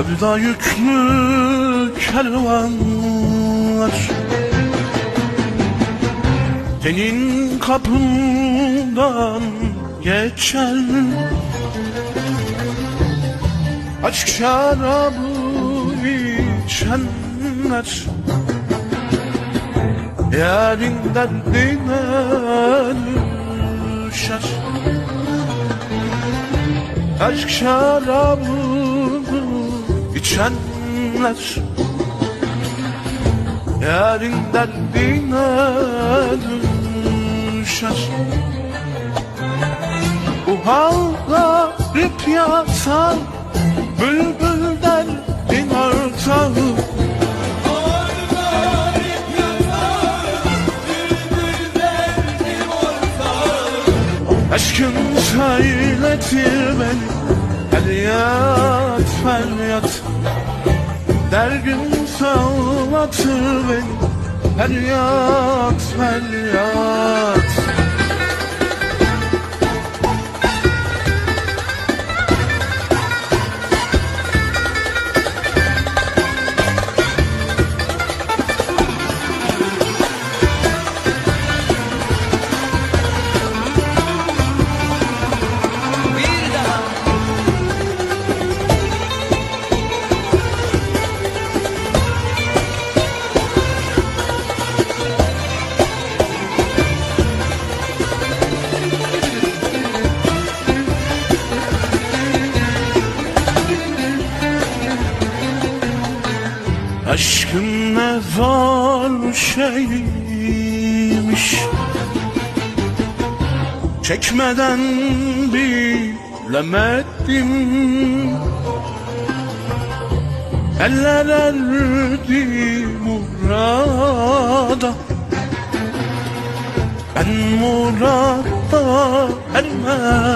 Sevda yüklü kervanlar. Senin kapından geçer Aşk şarabı içenler. Yarın derdine düşer. Aşk şarabı içenler Yarın derdine düşer Bu halda rip yatan Bülbül derdin artar Aşkın söyletir beni Feryat feryat Dergin sağlatır beni. Feryat feryat Aşkın ne zor şeymiş? Çekmeden bilemedim. Eller erdi murada Ben murada ermedim